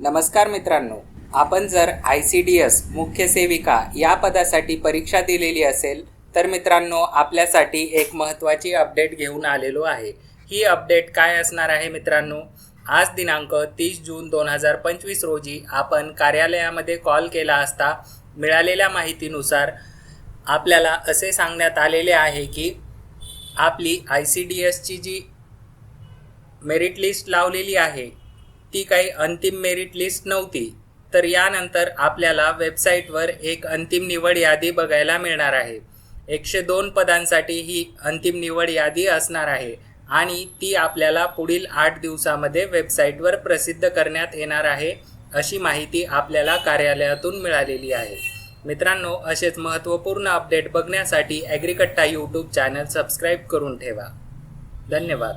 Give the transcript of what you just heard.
नमस्कार मित्रांनो आपण जर आय सी डी एस मुख्य सेविका या पदासाठी परीक्षा दिलेली असेल तर मित्रांनो आपल्यासाठी एक महत्त्वाची अपडेट घेऊन आलेलो आहे. ही अपडेट काय असणार आहे मित्रांनो? आज दिनांक तीस जून दोन हजार पंचवीस रोजी आपण कार्यालयामध्ये कॉल केला असता मिळालेल्या माहितीनुसार आपल्याला असे सांगण्यात आलेले आहे की आपली आय सी डी एसची जी मेरिट लिस्ट लावलेली आहे ती काही अंतिम मेरिट लिस्ट नव्हती. तर यानंतर आपल्याला वेबसाईटवर एक अंतिम निवड यादी बघायला मिळणार आहे. एकशे दोन पदांसाठी ही अंतिम निवड यादी असणार आहे आणि ती आपल्याला पुढील आठ दिवसामध्ये वेबसाईटवर प्रसिद्ध करण्यात येणार आहे अशी माहिती आपल्याला कार्यालयातून मिळालेली आहे. मित्रांनो असेच महत्त्वपूर्ण अपडेट बघण्यासाठी ॲग्रिकट्टा यूट्यूब चॅनल सबस्क्राईब करून ठेवा. धन्यवाद.